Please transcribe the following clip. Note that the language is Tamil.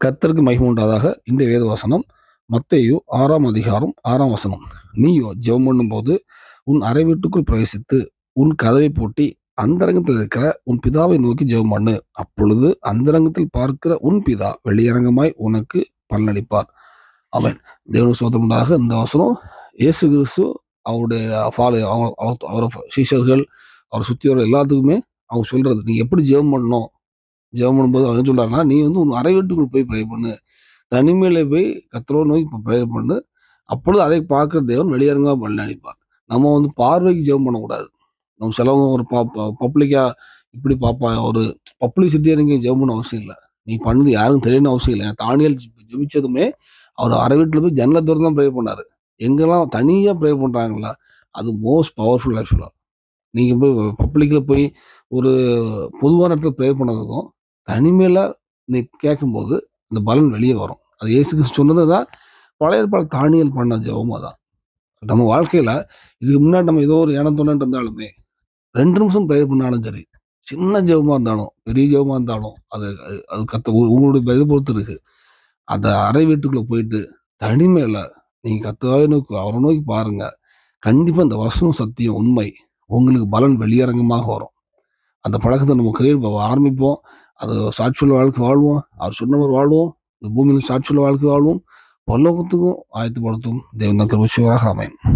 கத்தருக்கு மகிமுண்டாதாக இந்த வேத வசனம் மத்தையோ ஆறாம் அதிகாரம் ஆறாம் வசனம். நீயோ ஜெபம் பண்ணும்போது உன் அறை வீட்டுக்குள் பிரவேசித்து உன் கதவை பூட்டி அந்தரங்கத்தில் இருக்கிற உன் பிதாவை நோக்கி ஜெபம் பண்ணு. அப்பொழுது அந்தரங்கத்தில் பார்க்கிற உன் பிதா வெளியரங்கமாய் உனக்கு பலனளிப்பார். அவன் தேவனு சோதமுண்டாக இந்த வசனம். இயேசு கிறிஸ்து அவருடைய ஃபாலோ அவங்க அவர் அவரை சீஷர்கள் அவரை சுற்றியோர் எல்லாத்துக்குமே அவங்க சொல்கிறது நீங்கள் எப்படி ஜெபம் பண்ணணும்? ஜெபம் பண்ணும்போது அவர் என்ன நீ வந்து உன் அறை வீட்டுக்குள் போய் ப்ரே பண்ணு. தனிமையில போய் கத்திரோ நோக்கி ப்ரே பண்ணு. அப்பொழுது அதை பார்க்குற தேவன் வெளியரங்கமாக பண்ணி அளிப்பார். நம்ம வந்து பார்வைக்கு ஜெபம் பண்ணக்கூடாது. நம்ம சிலவங்க ஒரு பப்ளிக்காக இப்படி பார்ப்பா ஒரு பப்ளிசிட்டியாக நீங்கள் ஜெபம் பண்ண அவசியம் இல்லை. நீ பண்ணது யாருக்கும் தெரியணும் அவசியம் இல்லை. தானியல் ஜெபிச்சதுமே அவர் அரை வீட்டில் போய் ஜன்னலை தூரம் தான் ப்ரே பண்ணார். எங்கெல்லாம் தனியாக ப்ரே பண்ணுறாங்களா அது மோஸ்ட் பவர்ஃபுல் ஆக்சுவலாக நீங்கள் போய் பப்ளிக்கில் போய் ஒரு பொதுவான இடத்துல ப்ரே பண்ணதுக்கும் தனிமையில் நீ கேட்கும்போது இந்த பலன் வெளியே வரும். அது ஏசு சொன்னது தான் பழைய பல தானியல் பண்ண ஜெபமாக தான் நம்ம வாழ்க்கையில் இதுக்கு முன்னாடி நம்ம ஏதோ ஒரு இடம் தொண்ணு இருந்தாலுமே ரெண்டு நிமிஷம் ப்ரே பண்ணாலும் சரி சின்ன ஜெபமாக இருந்தாலும் பெரிய ஜெபமாக இருந்தாலும் அது அது- கத்த உங்களுடைய இதை பொறுத்து இருக்கு. அந்த அறை வீட்டுக்குள்ளே போயிட்டு தனிமையில் நீங்கள் கத்தவாய் நோக்கி அவரை நோக்கி பாருங்க. கண்டிப்பாக இந்த வசனம் சத்தியம் உண்மை. உங்களுக்கு பலன் வெளியரங்கமாக வரும். அந்த பழக்கத்தை நம்ம கிரியேட் ஆரம்பிப்போம். அது சாட்சியுள்ள வாழ்க்கை வாழ்வோம். அவர் சொன்னவர் வாழ்வோம். இந்த பூமியில் சாட்சியுள்ள வாழ்க்கை வாழ்வோம். பல்லோகத்துக்கும் ஆயத்தப்படுத்தும். தேவன் தான் கிருபை அமையும்